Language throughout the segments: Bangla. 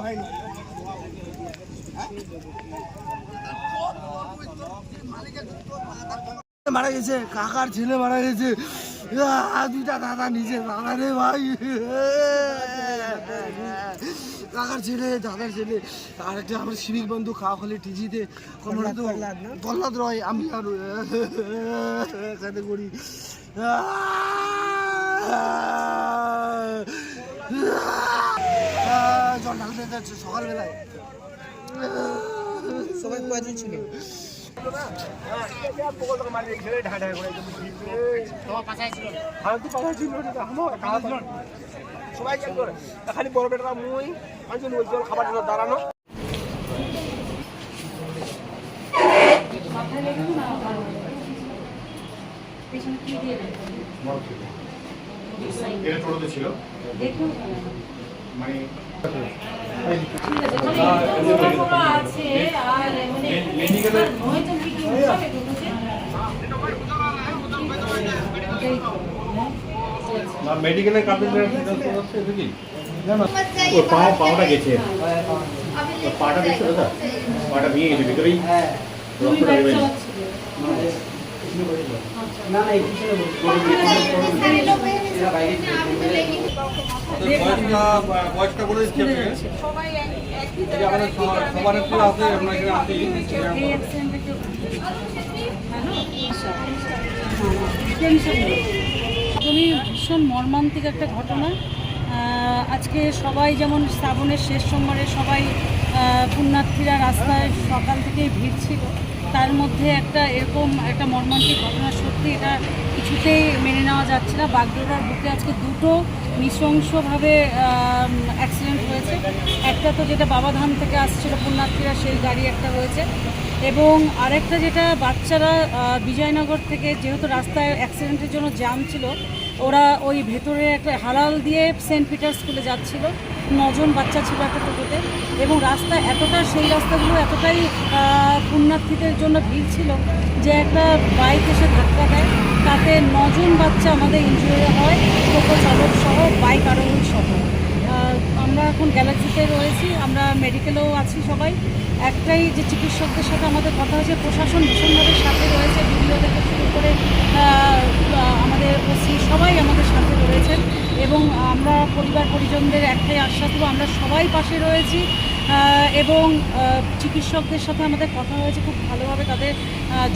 হয়নি। মারা গেছে কাকার ছেলে মারা গেছে। আহ, দুইটা দাদা নিচে দাদা রে ভাই। কাকার ছেলে দাদার ছেলে। আর একটা আমার সিভিক বন্ধু খাওয়া খালি টিজিতে। আমরা তো রয় আমি আর করি। যাচ্ছে সকালবেলায়। সবাই কয়জন ছিল? সবাই খালি বড় বেটা মুই পাঁচজন ওই জল খাবার জন্য দাঁড়ানো এটা টোটোতে ছিল। মানে মেডিকেলের কাপড় ওর পা পাওয়াটা গেছে। পাটা গেছে দাদা। পাটা ভেঙে গেছে ভিতরেই। রক্তটা বেরোয় খুবই ভীষণ মর্মান্তিক একটা ঘটনা। আজকে সবাই যেমন শ্রাবণের শেষ সোমবারে সবাই পুণ্যার্থীরা রাস্তায় সকাল থেকেই ভিড় ছিল, তার মধ্যে একটা এরকম একটা মর্মান্তিক ঘটনা সত্যি এটা কিছুতেই মেনে নেওয়া যাচ্ছে না। বাগডোরার বুকে আজকে দুটো নৃশংসভাবে অ্যাক্সিডেন্ট হয়েছে। একটা তো যেটা বাবাধাম থেকে আসছিল, পুণ্যার্থীরা সেই গাড়ি একটা রয়েছে। এবং আরেকটা যেটা বাচ্চারা বিজয়নগর থেকে যেহেতু রাস্তায় অ্যাক্সিডেন্টের জন্য জ্যাম ছিল, ওরা ওই ভেতরে একটা হালাল দিয়ে সেন্ট পিটার স্কুলে যাচ্ছিল। নজন বাচ্চা ছিল একটা টোটোতে। এবং রাস্তা এতটা, সেই রাস্তাগুলো এতটাই পুণ্যার্থীদের জন্য ভিড় ছিল যে একটা বাইক এসে ধাক্কা দেয়। তাতে নজন বাচ্চা আমাদের ইনজুরি হয়, টোটো চালক সহ বাইক আরোহী সহ। আমরা এখন গ্যালাক্সিতে রয়েছি, আমরা মেডিকেলেও আছি সবাই। একটাই যে চিকিৎসকদের সাথে আমাদের কথা হয়েছে, প্রশাসন ভীষণভাবে সাথে রয়েছে ভিডিও থেকে শুরু করে আমাদের ওসি সবাই আমাদের সাথে রয়েছেন। এবং আমরা পরিবার পরিজনদের একটাই আশ্বাস দেবো, আমরা সবাই পাশে রয়েছি। এবং চিকিৎসকদের সাথে আমাদের কথা হয়েছে খুব ভালোভাবে তাদের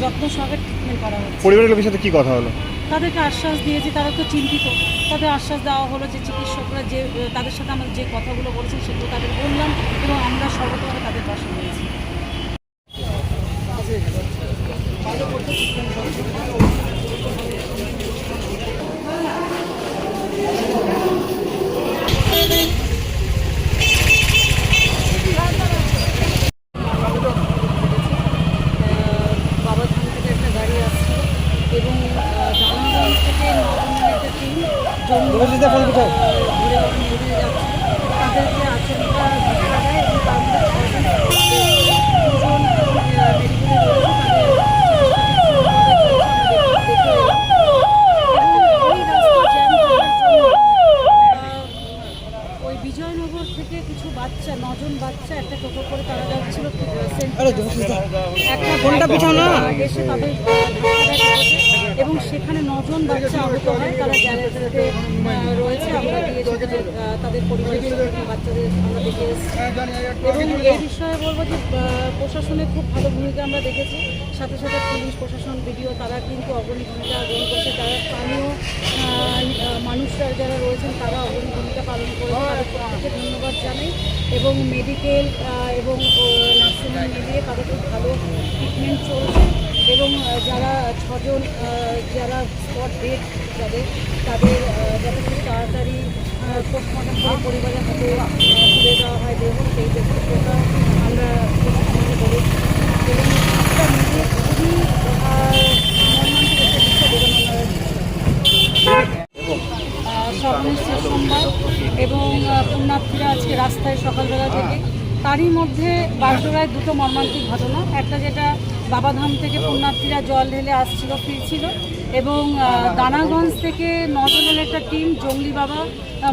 যত্ন সহকারে ট্রিটমেন্ট করা হচ্ছে। পরিবারের লোকের সাথে কি কথা হলো? তাদেরকে আশ্বাস দিয়েছি তারা তো চিন্তিত। তাদের আশ্বাস দেওয়া হলো যে চিকিৎসকরা যে তাদের সাথে আমাদের যে কথাগুলো বলেছেন সেগুলো তাদের বললাম এবং আমরা সর্বতভাবে তাদের পাশে রয়েছি বাবাধাম থেকে একটা গাড়ি আসছিল এবং দামগঞ্জ থেকে নবমের একটা টিম জঙ্গি ঘুরে ঘুরে যাচ্ছিল তাদেরকে আচমকা ধাক্কা দেয় এবং তার মধ্যে ছজন দুজন মেডিকেলে রয়েছে ওই বিজয়নগর থেকে কিছু বাচ্চা নজন বাচ্চা একটা টোটো করে তারা যাচ্ছিল। একটা ফোনটা পিছাও না। এসে তাদের এবং সেখানে নজন বাচ্চা আহত হয় তারা গ্যারেজে রয়েছে। আমরা গিয়েছি তাদের, পরিবারের বাচ্চাদের আমরা দেখে এবং এই বিষয়ে বলব যে প্রশাসনের খুব ভালো ভূমিকা আমরা দেখেছি। সাথে সাথে পুলিশ প্রশাসন ভিডিও তারা কিন্তু অগ্রণী ভূমিকা গ্রহণ করছে। তারা স্থানীয় মানুষরা যারা রয়েছেন তারা অগ্রণী ভূমিকা পালন করে তাদের ধন্যবাদ জানাই। এবং মেডিকেল এবং নার্সিংহোম মিলিয়ে তাদের খুব ভালো ট্রিটমেন্ট চলছে। এবং যারা ছজন যারা স্পট ডেট যাদের তাদের যাতে খুব তাড়াতাড়ি পোস্টমর্টম করে পরিবারের হাতে তুলে দেওয়া হয় দেহ সেই ব্যক্তিটা আমরা প্রশাসনকে বলেছি এবং এটা মিলিয়ে খুবই শেষ সোমবার এবং পুণ্যার্থীরা আজকে রাস্তায় সকালবেলা থেকে তারই মধ্যে বাগডোরায় দুটো মর্মান্তিক ঘটনা। একটা যেটা বাবাধাম থেকে পুণ্যার্থীরা জল ঢেলে আসছিল, ফিরছিল এবং দানাগঞ্জ থেকে নজনের একটা টিম জঙ্গলি বাবা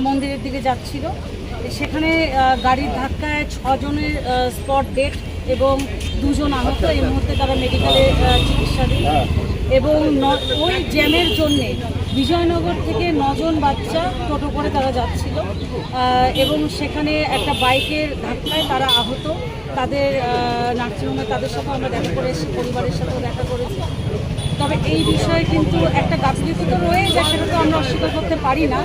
মন্দিরের দিকে যাচ্ছিল। সেখানে গাড়ির ধাক্কায় ছজনের স্পট ডেট এবং দুজন আহত। এই মুহূর্তে তারা মেডিকেলে চিকিৎসাধীন। এবং ওই জ্যামের জন্যে বিজয়নগর থেকে নজন বাচ্চা টোটো করে তারা যাচ্ছিল। এবং সেখানে একটা বাইকের ধাক্কায় তারা আহত। তাদের নার্সিংহোমে তাদের সাথে আমরা দেখা করে পরিবারের সাথেও দেখা করেছি। তবে এই বিষয়ে কিন্তু একটা গাফিলতি তো রয়ে যায়, সেটা তো আমরা অস্বীকার করতে পারি না।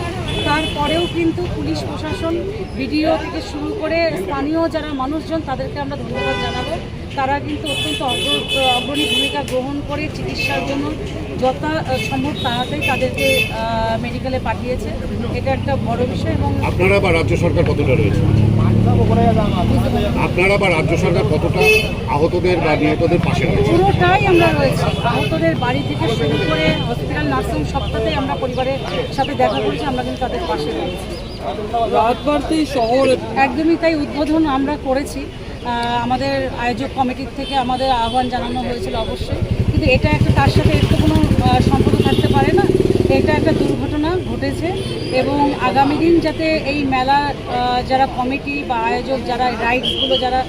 তারপরেও কিন্তু পুলিশ, প্রশাসন ভিডিও থেকে শুরু করে স্থানীয় যারা মানুষজন, তাদেরকে আমরা ধন্যবাদ জানাব। তারা কিন্তু অত্যন্ত অগ্র- অগ্রণী ভূমিকা গ্রহণ করে চিকিৎসার জন্য যথা সম্ভব তাড়াতাড়ি তাদেরকে মেডিকেলে পাঠিয়েছে। এটা একটা বড় বিষয় এবং আপনারা বা রাজ্য সরকার কতটা রয়েছে? আপনারা বা রাজ্য সরকার কতটা আহতদের বা নিহতদের পাশে রয়েছে? পুরোটাই আমরা রয়েছি। আহতদের বাড়ি থেকে শুরু করে হসপিটাল নার্সিং সবটাতেই আমরা পরিবারের সাথে দেখা করেছি আমরা কিন্তু তাদের পাশে রয়েছি। রাত শহর একদমই তাই উদ্বোধন আমরা করেছি। আমাদের আয়োজক কমিটির থেকে আমাদের আহ্বান জানানো হয়েছিল অবশ্যই। কিন্তু এটা একটা তার সাথে এর তো কোনো সম্পর্ক থাকতে পারে না। এটা একটা দুর্ঘটনা ঘটেছে এবং আগামী দিন যাতে এই মেলা যারা কমিটি বা আয়োজক যারা রাইডসগুলো যারা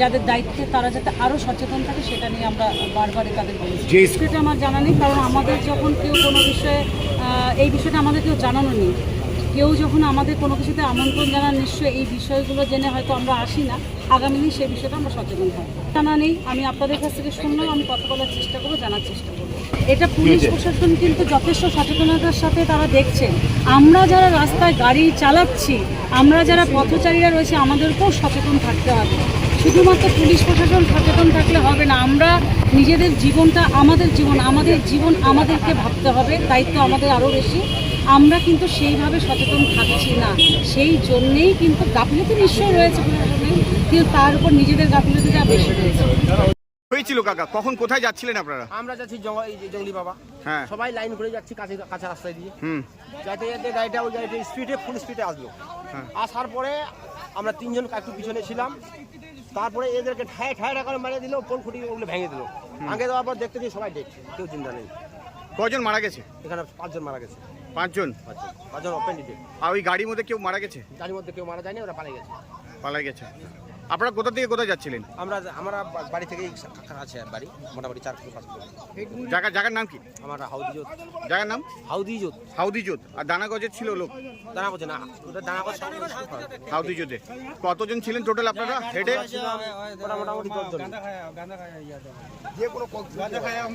যাদের দায়িত্বে তারা যাতে আরও সচেতন থাকে সেটা নিয়ে আমরা বারবারই তাদের বলেছি। সেটা আমার জানা নেই কারণ আমাদের যখন কেউ কোনো বিষয়ে এই বিষয়টা আমাদের কেউ জানানো নেই। কেউ যখন আমাদের কোনো কিছুতে আমন্ত্রণ জানান নিশ্চয়ই এই বিষয়গুলো জেনে হয়তো আমরা আসি না। আগামী দিন সেই বিষয়টা আমরা সচেতন হব। জানা নেই আমি আপনাদের কাছ থেকে শুনলাম আমি কথা বলার চেষ্টা করব জানার চেষ্টা করব। এটা পুলিশ প্রশাসন কিন্তু যথেষ্ট সচেতনতার সাথে তারা দেখছেন। আমরা যারা রাস্তায় গাড়ি চালাচ্ছি আমরা যারা পথচারীরা রয়েছে আমাদেরকেও সচেতন থাকতে হবে। শুধুমাত্র পুলিশ প্রশাসন সচেতন থাকলে হবে না আমরা নিজেদের জীবনটা আমাদের জীবন আমাদের জীবন আমাদেরকে ভাবতে হবে। দায়িত্ব আমাদের আরও বেশি। আমরা কিন্তু সেইভাবে সচেতন থাকছি না। সেই জন্যেই কিন্তু গাফিলতি নিশ্চয়ই রয়েছে কিন্তু তার উপর নিজেদের গাফিলতিটা বেশি রয়েছে। হয়েছিল কাকা কখন কোথায় যাচ্ছিলেন আপনারা? আমরা যাচ্ছি জঙ্গল বাবা। হ্যাঁ। সবাই লাইন করে যাচ্ছি কাছে কাঁচা রাস্তায় দিয়ে। হুম। যাইতে যাইতে গাড়িটা ওই গাড়িটা স্পিডে ফুল স্পিডে আসলো। হ্যাঁ। আসার পরে আমরা তিনজন একটু পিছনে ছিলাম। তারপরে এদেরকে ঠায় ঠায় টাকা মারিয়ে দিল পোল খুঁটি ওগুলো ভেঙে দিল। ভেঙে দেওয়ার পর দেখতে দিই সবাই ডেট কেউ চিন্তা নেই। কজন মারা গেছে? এখানে পাঁচজন মারা গেছে। পাঁচজন? পাঁচজন। ওপেন ডেট আর ওই গাড়ির মধ্যে কেউ মারা গেছে? গাড়ির মধ্যে কেউ মারা যায়নি ওরা পালিয়ে গেছে। পালাই গেছে। আপনারা কোথা থেকে কোথায় যাচ্ছিলেন? আমরা আমরা বাড়ি থেকে আছে বাড়ি মোটামুটি চার পাঁচ কিলো জায়গা জায়গার নাম কি? আমরা হাউদি জোত জায়গার নাম? হাউদি জোত হাউদি জোত আর দানাগজের ছিল লোক? দানা করছে না ওটা দানা করছে হাউদি জোতে কতজন ছিলেন টোটাল আপনারা? হেডে ওটা মোটামুটি দশজন।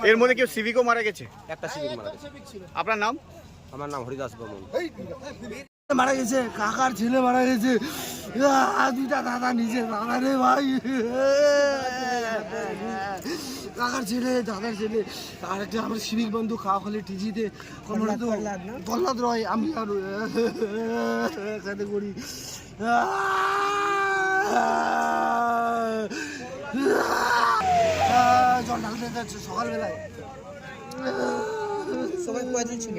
এর মধ্যে কেউ সিভিকও মারা গেছে? একটা সিভিল মারা গেছে। আপনার নাম? আমার নাম হরিদাস বর্মন। মারা গেছে কাকার ছেলে মারা গেছে। দুইটা দাদা নিচে দাদা রে ভাই। কাকার ছেলে দাদার ছেলে। আর একটা আমার সিভিক বন্ধু খাওয়া খালি টিজিতে তো প্রহ্লাদ রয় আমি আর সাথে করি। জল ঢালতে যাচ্ছে সকালবেলায়। সবাই কয়জন ছিল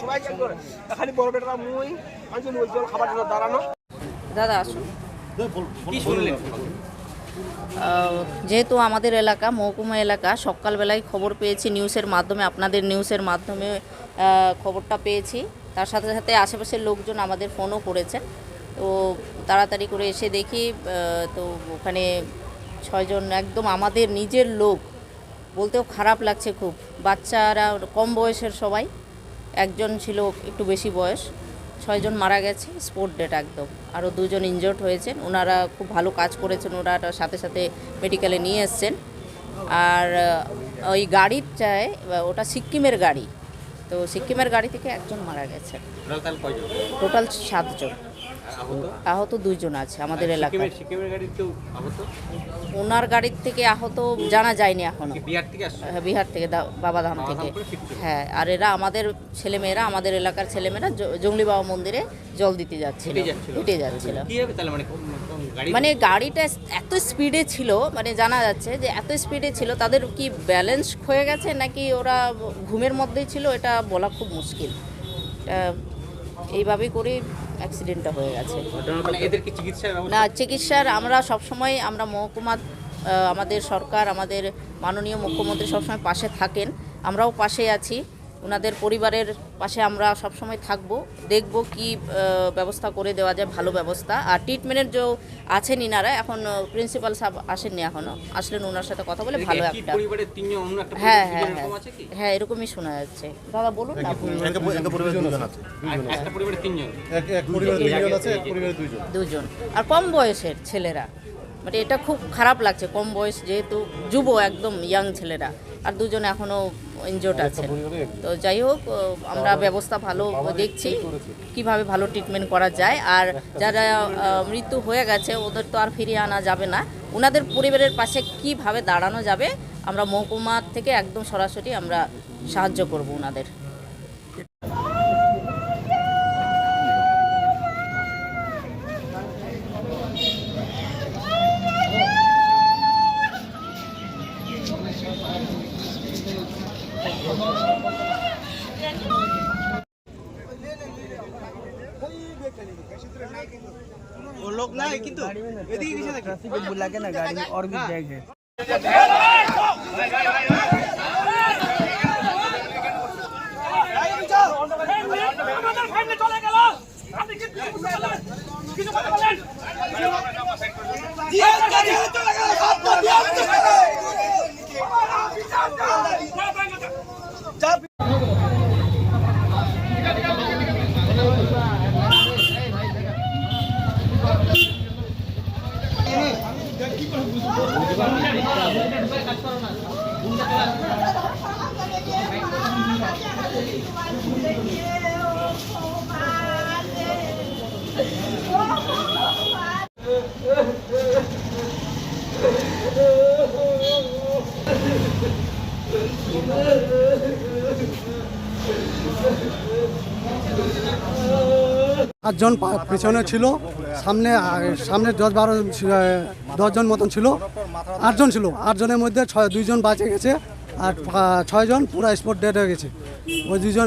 সবাই খালি বড় বেটা মুই পাঁচজন ওই খাবার দাঁড়ানো। দাদা আসুন। যেহেতু আমাদের এলাকা মহকুমা এলাকা সকালবেলায় খবর পেয়েছি নিউজের মাধ্যমে আপনাদের নিউজের মাধ্যমে খবরটা পেয়েছি। তার সাথে সাথে আশেপাশের লোকজন আমাদের ফোনও করেছেন। তো তাড়াতাড়ি করে এসে দেখি তো ওখানে ছয়জন একদম আমাদের নিজের লোক। বলতেও খারাপ লাগছে খুব। বাচ্চারা কম বয়সের সবাই একজন ছিল একটু বেশি বয়স ছয়জন মারা গেছে স্পোর্ট ডেট একদম। আরও দুজন ইনজোর্ড হয়েছেন ওনারা খুব ভালো কাজ করেছেন ওনারা সাথে সাথে মেডিকেলে নিয়ে এসছেন। আর ওই গাড়ির চায় ওটা সিকিমের গাড়ি। তো সিকিমের গাড়ি থেকে একজন মারা গেছে টোটাল সাতজন। আহত? দুইজন আছে আমাদের এলাকায়। ওনার গাড়ির থেকে আহত জানা যায়নি এখনও। বিহার থেকে হ্যাঁ, বিহার থেকে দা- বাবাধাম বাবাধাম থেকে। হ্যাঁ আর এরা আমাদের ছেলেমেয়েরা আমাদের এলাকার ছেলেমেয়েরা জঙ্গলি বাবা মন্দিরে জল দিতে যাচ্ছিল। হেঁটে যাচ্ছিল। মানে মানে গাড়িটা এত স্পিডে ছিল মানে জানা যাচ্ছে যে এত স্পিডে ছিল তাদের কি ব্যালেন্স হয়ে গেছে নাকি ওরা ঘুমের মধ্যেই ছিল এটা বলা খুব মুশকিল। আহ, এইভাবেই করে অ্যাক্সিডেন্টটা হয়ে গেছে। মানে না চিকিৎসার আমরা সবসময় আমরা মহকুমা আমাদের সরকার আমাদের মাননীয় মুখ্যমন্ত্রী সবসময় পাশে থাকেন। আমরাও পাশে আছি। ওনাদের পরিবারের পাশে আমরা সবসময় থাকব দেখব কি ব্যবস্থা করে দেওয়া যায় ভালো ব্যবস্থা। আর ট্রিটমেন্টের যে আছেন ইনারা এখন প্রিন্সিপাল সাহেব আসেননি এখনও আসলেন ওনার সাথে কথা বলে ভালো একটা পরিবারের তিনজন অন্য একটা হ্যাঁ হ্যাঁ হ্যাঁ। হ্যাঁ এরকমই শোনা যাচ্ছে। দাদা বলুন না দুজন আর কম বয়সের ছেলেরা। মানে এটা খুব খারাপ লাগছে কম বয়স যেহেতু যুব একদম ইয়াং ছেলেরা। আর দুজন এখনও ইনজোর্ড আছেন। তো যাই হোক আমরা ব্যবস্থা ভালো দেখছি। কীভাবে ভালো ট্রিটমেন্ট করা যায়। আর যারা মৃত্যু হয়ে গেছে ওদের তো আর ফিরিয়ে আনা যাবে না। ওনাদের পরিবারের পাশে কীভাবে দাঁড়ানো যাবে আমরা মহকুমা থেকে একদম সরাসরি আমরা সাহায্য করব ওনাদের वो लोग ना है किंतु এদিকে কিসে দেখে ट्रैफिक को बुला के ना गाड़ी में और भी बैग है পা- পেছনে ছিল সামনে সামনে দশ বারো দশজন মতন ছিল আটজন ছিল আটজনের মধ্যে ছয় দুইজন বাঁচে গেছে আর ছয়জন পুরো স্পট ডেড হয়ে গেছে ওই দুজন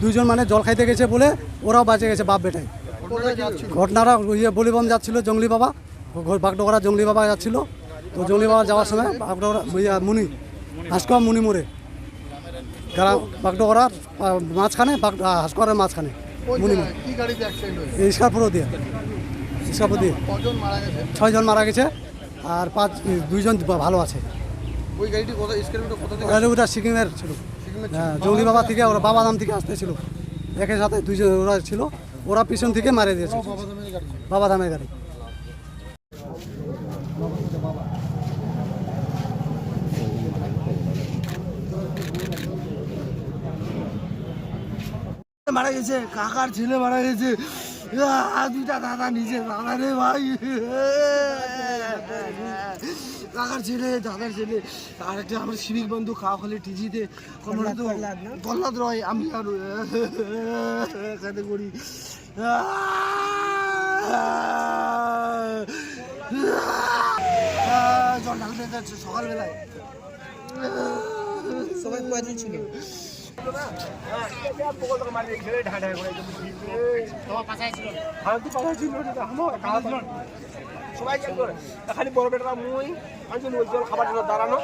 দুইজন মানে জল খাইতে গেছে বলে ওরাও বাঁচে গেছে বাপ বেটাই ঘটনাটা ইয়ে বলিবম যাচ্ছিল জঙ্গলি বাবা বাগডোগরা জঙ্গলি বাবা যাচ্ছিল তো জঙ্গলি বাবা যাওয়ার সময় বাগডোগরা মুনি হাসকোয়া মুনিমুরে গ্রাম বাগডোগরার মাঝখানে হাসকোয়ারের মাঝখানে মুনি হয়েছে? ইস্কারপুরও দিয়ে ইস্কারপুর দিয়ে ছয়জন মারা গেছে আর পাঁচ দুইজন ভালো আছে। ওই গাড়িটি ওটা- সিকিমের ছিল। হ্যাঁ জঙ্গলি বাবা থেকে ওরা বাবা ধাম থেকে আসতেছিল একের সাথে দুইজন ওরা ছিল। ওরা পিছন থেকে মারে দিয়েছে। বাবা ধামের গাড়ি। মারা গেছে কাকার ছেলে মারা গেছে। দুইটা দাদা নিচে দাদা রে ভাই। কাকার ছেলে দাদার ছেলে। আর একটা আমার শিবিক বন্ধু খাওয়া খালি টিজিতে। তো গল্লাদ রয় আমি আর সাথে করি। জল ঢালতে যাচ্ছে সকালবেলায়। সবাই কয়জন ছিল? সবাই খালি বড় বেটা মুই আমি জল খাবার দাঁড়ানো